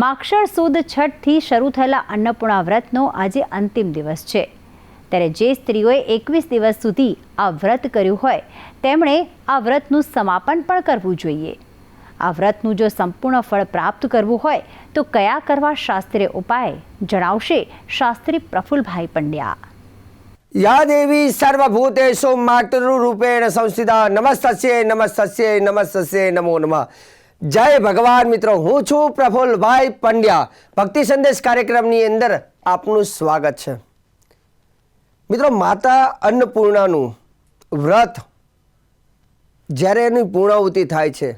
માક્ષર સુદ છઠથી શરૂ થયેલા અન્નપૂર્ણા વ્રતનો આજે અંતિમ દિવસ છે. ત્યારે જે સ્ત્રીઓએ એકવીસ દિવસ સુધી આ વ્રત કર્યું હોય, તેમણે આ વ્રતનું સમાપન પણ કરવું જોઈએ. આ વ્રતનું જો સંપૂર્ણ ફળ પ્રાપ્ત કરવું હોય, તો કયા કરવા શાસ્ત્રીય ઉપાય જણાવશે શાસ્ત્રી પ્રફુલભાઈ પંડ્યા. યા દેવી સર્વભૂતેષુ માતૃરૂપેણ સંસ્થિતા નમસ્તસ્ય નમસ્તસ્ય નમસ્તસ્ય નમો નમઃ. જય ભગવાન મિત્રો, હું છું પ્રફુલભાઈ પંડ્યા. ભક્તિ સંદેશ કાર્યક્રમની અંદર આપનું સ્વાગત છે. મિત્રો, માતા અન્નપૂર્ણાનું વ્રત જ્યારે એની પૂર્ણાહુતિ થાય છે,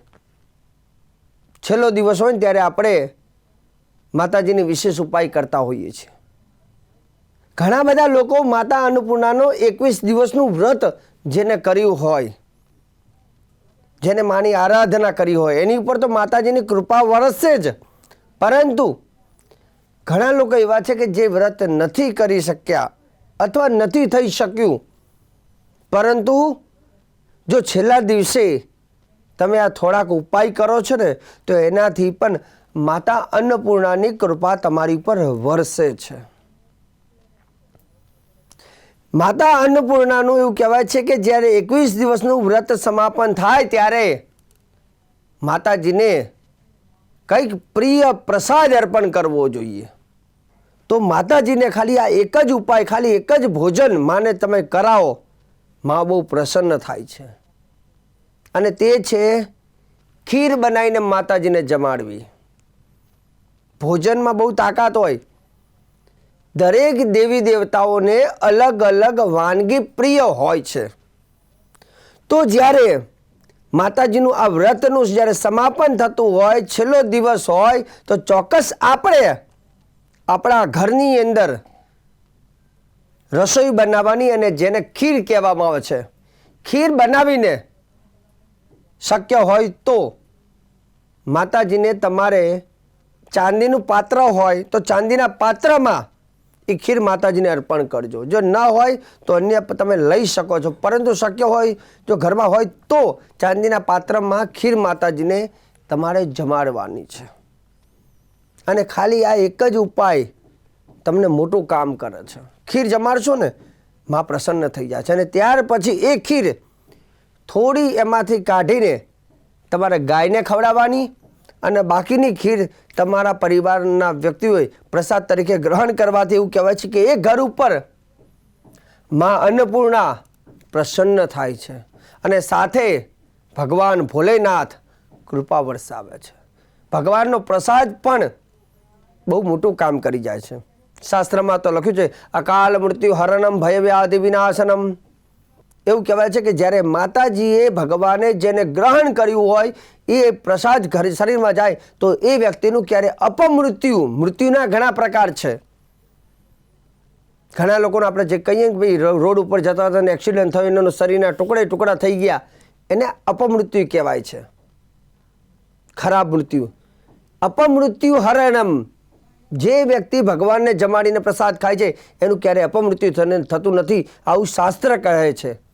છેલ્લો દિવસ હોય ને ત્યારે આપણે માતાજીની વિશેષ ઉપાય કરતા હોઈએ છીએ. ઘણા બધા લોકો માતા અન્નપૂર્ણાનો એકવીસ દિવસનું વ્રત જેને કર્યું હોય જેને માની આરાધના કરી હોય. એની ઉપર તો માતાજીની કૃપા વરસશે જ. પરંતુ ઘણા લોકો એવા છે કે જે વ્રત નથી કરી શક્યા અથવા નથી થઈ શક્યું. પરંતુ જો છેલ્લા દિવસે તમે આ થોડાક ઉપાય કરો છો ને, તો એનાથી પણ માતા અન્નપૂર્ણાની કૃપા તમારી પર વરસે છે. માતા અન્નપૂર્ણાનું એવું કહેવાય છે કે જ્યારે એકવીસ દિવસનું વ્રત સમાપન થાય ત્યારે માતાજીને કંઈક પ્રિય પ્રસાદ અર્પણ કરવો જોઈએ. તો માતાજીને ખાલી આ એક જ ઉપાય, ખાલી એક જ ભોજન માને તમે કરાવો, માં બહુ પ્રસન્ન થાય છે. અને તે છે ખીર બનાવીને માતાજીને જમાડવી. ભોજનમાં બહુ તાકાત હોય દરેક દેવી દેવતાઓને અલગ અલગ વાનગી પ્રિય હોય છે. તો જ્યારે માતાજીનું આ વ્રતનું જ્યારે સમાપન થતું હોય, છેલ્લો દિવસ હોય, તો ચોક્કસ આપણે આપણા ઘરની અંદર રસોઈ બનાવવાની અને જેને ખીર કહેવામાં આવે છે, ખીર બનાવીને શક્ય હોય તો માતાજીને તમારે ચાંદીનું પાત્ર હોય, તો ચાંદીના પાત્રમાં એ ખીર માતાજીને અર્પણ કરજો. જો ન હોય તો અન્ય તમે લઈ શકો છો. પરંતુ શક્ય હોય, જો ઘરમાં હોય તો ચાંદીના પાત્રમાં ખીર માતાજીને તમારે જમાડવાની છે. અને ખાલી આ એક જ ઉપાય તમને મોટું કામ કરે છે. ખીર જમાડશો ને, માં પ્રસન્ન થઈ જાય છે. અને ત્યાર પછી એ ખીર થોડી એમાંથી કાઢીને તમારે ગાયને ખવડાવવાની અને બાકીની ખીર તમારા પરિવારના વ્યક્તિઓએ પ્રસાદ તરીકે ગ્રહણ કરવાથી એવું કહેવાય છે કે એ ઘર ઉપરમાં અન્નપૂર્ણા પ્રસન્ન થાય છે અને સાથે ભગવાન ભોલેનાથ કૃપા વરસાવે છે. ભગવાનનો પ્રસાદ પણ બહુ મોટું કામ કરી જાય છે. શાસ્ત્રમાં તો લખ્યું છે, અકાલ મૃત્યુ હરણમ ભય વ્યાધિ વિનાશનમ. એવું કહેવાય છે કે જ્યારે માતાજીએ ભગવાને જેને ગ્રહણ કર્યું હોય, એ પ્રસાદ ઘર શરીરમાં જાય, તો એ વ્યક્તિનું ક્યારે અપમૃત્યુ, મૃત્યુના ઘણા પ્રકાર છે. ઘણા લોકોને આપણે જે કહીએ કે ભાઈ રોડ ઉપર જતા હતા અને એક્સિડન્ટ થયો એના શરીરના ટુકડે ટુકડા થઈ ગયા, એને અપમૃત્યુ કહેવાય છે. ખરાબ મૃત્યુ. અપમૃત્યુ હરણમ. જે વ્યક્તિ ભગવાનને જમાડીને પ્રસાદ ખાય છે, એનું ક્યારેય અપમૃત્યુ થતું નથી, આવું શાસ્ત્ર કહે છે.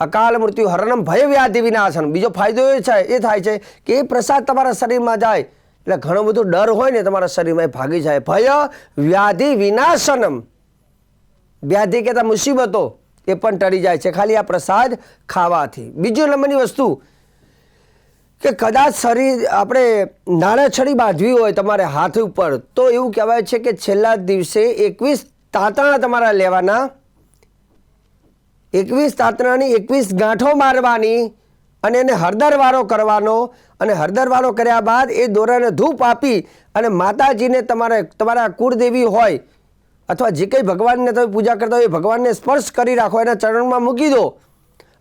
અકાલ મૃત્યુ, હરણમ ભય વ્યાધિ વિનાશન બીજો ફાયદો એ છે, એ થાય છે કે એ પ્રસાદ તમારા શરીરમાં જાય. એટલે ઘણો બધો ડર હોય ને તમારા શરીરમાં એ ભાગી જાય. ભય, વ્યાધિ વિનાશનમ. વ્યાધિ કહેતા મુસીબતો એ પણ ટળી જાય છે. ખાલી આ પ્રસાદ ખાવાથી. બીજું નંબરની વસ્તુ કે કદાચ શરીર આપણે નાણાછડી બાંધવી હોય તમારે હાથ ઉપર, તો એવું કહેવાય છે કે છેલ્લા દિવસે એકવીસ તાંતણા તમારા લેવાના એકવીસ તાંતણાની એકવીસ ગાંઠો મારવાની અને એને હળદરવાળો કરવાનો. અને હળદરવાળો કર્યા બાદ એ દોરાને ધૂપ આપી અને માતાજીને તમારે, તમારા કુળદેવી હોય અથવા જે કંઈ ભગવાનને તમે પૂજા કરતા હોય એ ભગવાનને સ્પર્શ કરી રાખો, એના ચરણમાં મૂકી દો.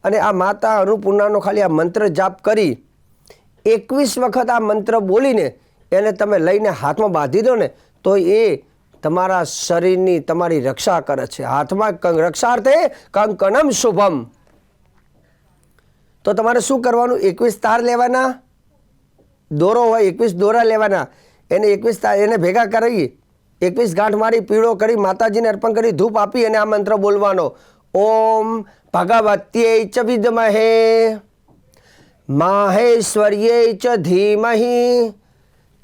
અને આ માતા અન્નપૂર્ણાનો ખાલી આ મંત્ર જાપ કરી એકવીસ વખત આ મંત્ર બોલીને એને તમે લઈને હાથમાં બાંધી દો ને, તો એ તમારા શરીરની તમારી રક્ષા કરે છે. હાથમાં રક્ષાર્થે, કંકણમ શુભમ. તો તમારે શું કરવાનું? એકવીસ તાર લેવાના? દોરો હોય, એકવીસ દોરા લેવાના. એને એકવીસ તાર, એને ભેગા કરી, એકવીસ ગાંઠ મારી પીળો કરી, માતાજીને અર્પણ કરી, ધૂપ આપી અને આ મંત્ર બોલવાનો. ઓમ ભગવત્યે ચ વિદમહે. માહેશ્વર્યે ચ ધીમહિ.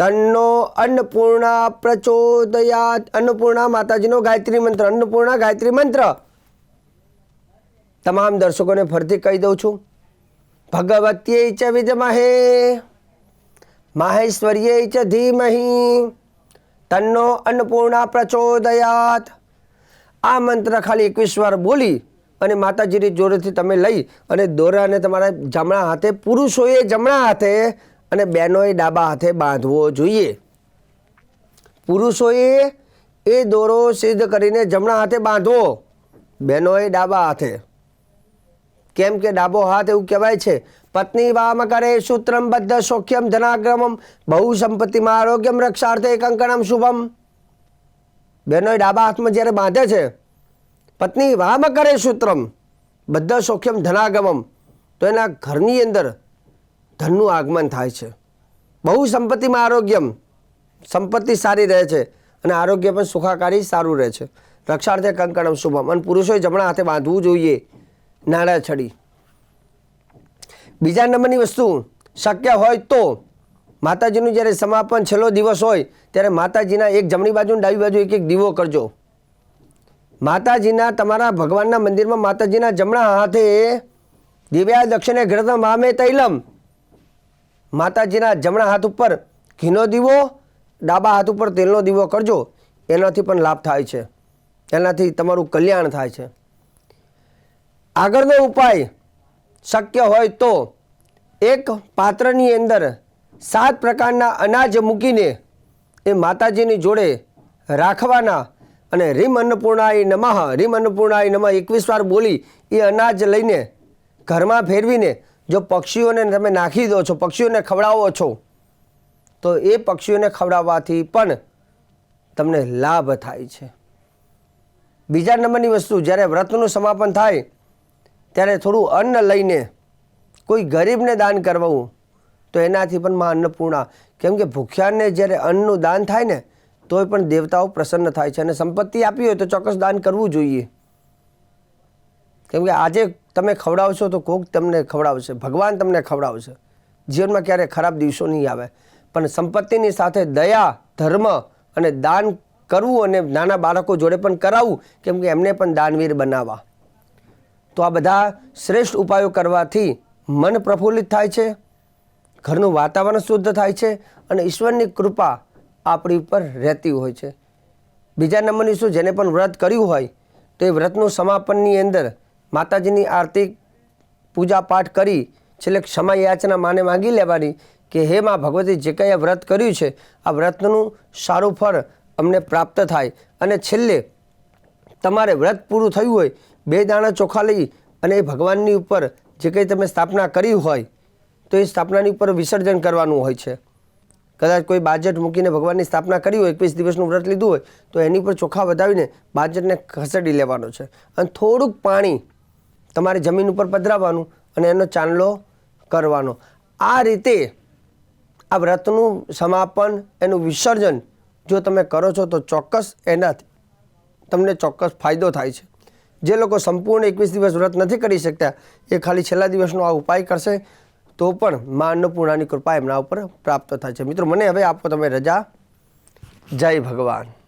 તન્નો અન્નપૂર્ણા પ્રચોદયાત. અન્નપૂર્ણા માતાજીનો ગાયત્રી મંત્ર. અન્નપૂર્ણા ગાયત્રી મંત્ર. તમામ દર્શકોને ફરીથી કહી દઉં છું. ભગવત્યે ચ વિદમહે માહેશ્વરીએ ચ ધીમહી. તન્નો અન્નપૂર્ણા પ્રચોદયાત. આ મંત્ર ખાલી એકવીસ વાર બોલી અને માતાજીની જોડેથી તમે લઈ અને દોરાને તમારા જમણા હાથે, પુરુષોએ જમણા હાથે અને બહેનોએ ડાબા હાથે બાંધવો જોઈએ. પુરુષોએ એ દોરો સિદ્ધ કરીને જમણા હાથે બાંધવો. બહેનોએ ડાબા હાથે. કેમ કે ડાબો હાથ એવું કહેવાય છે, પત્ની વામ કરે સૂત્રમ બદ્ધ સૌખ્યમ ધનાગ્રમમ બહુ સંપત્તિમાં આરોગ્યમ રક્ષાર્થે કંકણમ શુભમ. બહેનોએ ડાબા હાથમાં જ્યારે બાંધે છે, પત્ની વામ કરે સૂત્રમ બધા સૌખ્યમ ધનાગમમ તો એના ઘરની અંદર ધનનું આગમન થાય છે. બહુ સંપત્તિમાં આરોગ્યમ. સંપત્તિ સારી રહે છે અને આરોગ્ય પણ સુખાકારી સારું રહે છે. રક્ષાર્થે કંકણમ શુભમ. અને પુરુષોએ જમણા હાથે બાંધવું જોઈએ. નાણાં છડી. બીજા નંબરની વસ્તુ, શક્ય હોય તો માતાજીનું જ્યારે સમાપન છેલ્લો દિવસ હોય, ત્યારે માતાજીના એક જમણી બાજુ ડાબી બાજુ એક એક દીવો કરજો. માતાજીના તમારા ભગવાનના મંદિરમાં માતાજીના જમણા હાથે દિવ્યા દક્ષિણે ઘૃતમ મામે તૈલમ. માતાજીના જમણા હાથ ઉપર ઘીનો દીવો, ડાબા હાથ ઉપર તેલનો દીવો કરજો. એનાથી પણ લાભ થાય છે. એનાથી તમારું કલ્યાણ થાય છે. આગળનો ઉપાય શક્ય હોય તો એક પાત્રની અંદર સાત પ્રકારના અનાજ મૂકીને એ માતાજીની જોડે રાખવાના અને રીમ અન્નપૂર્ણાય નમઃ, રીમ અન્નપૂર્ણાય નમઃ એકવીસ વાર બોલી એ અનાજ લઈને ઘરમાં ફેરવીને જો પક્ષીઓને તમે નાખી દો છો, પક્ષીઓને ખવડાવો છો, તો એ પક્ષીઓને ખવડાવવાથી પણ તમને લાભ થાય છે. બીજા નંબરની વસ્તુ, જ્યારે વ્રતનું સમાપન થાય, ત્યારે થોડું અન્ન લઈને કોઈ ગરીબને દાન કરવું, તો એનાથી પણ માં અન્નપૂર્ણા કેમ કે ભૂખ્યાને જ્યારે અન્નનું દાન થાય ને, તોય પણ દેવતાઓ પ્રસન્ન થાય છે અને સંપત્તિ આપી હોય તો ચોક્કસ દાન કરવું જોઈએ. કેમ કે આજે તમે ખવડાવશો તો કોક તમને ખવડાવશે, ભગવાન તમને ખવડાવશે. જીવનમાં ક્યારે ખરાબ દિવસો નહીં આવે. પણ સંપત્તિની સાથે દયા, ધર્મ અને દાન કરવું અને નાના બાળકો જોડે પણ કરાવવું, કેમ કે એમને પણ દાનવીર બનાવવા. તો આ બધા શ્રેષ્ઠ ઉપાયો કરવાથી મન પ્રફુલ્લિત થાય છે, ઘરનું વાતાવરણ શુદ્ધ થાય છે અને ઈશ્વરની કૃપા આપણી ઉપર રહેતી હોય છે. બીજા નંબરની શું જેને પણ વ્રત કર્યું હોય, તો એ વ્રતનું સમાપનની અંદર માતાજીની આરતી પૂજા પાઠ કરી છેલ્લે ક્ષમા યાચના માને માગી લેવાની કે હે માં ભગવતી, જે કંઈ આ વ્રત કર્યું છે, આ વ્રતનું સારું ફળ અમને પ્રાપ્ત થાય. અને છેલ્લે તમારે વ્રત પૂરું થયું હોય, બે દાણા ચોખા લઈ અને એ ભગવાનની ઉપર જે કંઈ તમે સ્થાપના કરી હોય, તો એ સ્થાપનાની ઉપર વિસર્જન કરવાનું હોય છે. કદાચ કોઈ બાજટ મૂકીને ભગવાનની સ્થાપના કરી હોય, એકવીસ દિવસનું વ્રત લીધું હોય, તો એની પર ચોખા વધાવીને બાજટને ખસેડી લેવાનો છે. અને થોડુંક પાણી તમારે જમીન ઉપર પધરાવવાનું અને એનો ચાંદલો કરવાનો. આ રીતે આ વ્રતનું સમાપન, એનું વિસર્જન જો તમે કરો છો તો ચોક્કસ એનાથી તમને ચોક્કસ ફાયદો થાય છે. જે લોકો સંપૂર્ણ એકવીસ દિવસ વ્રત નથી કરી શકતા, એ ખાલી છેલ્લા દિવસનો આ ઉપાય કરશે, તો પણ મા અન્નપૂર્ણાની કૃપા એમના ઉપર પ્રાપ્ત થાય છે. મિત્રો, મને હવે આપો તમે રજા. જય ભગવાન.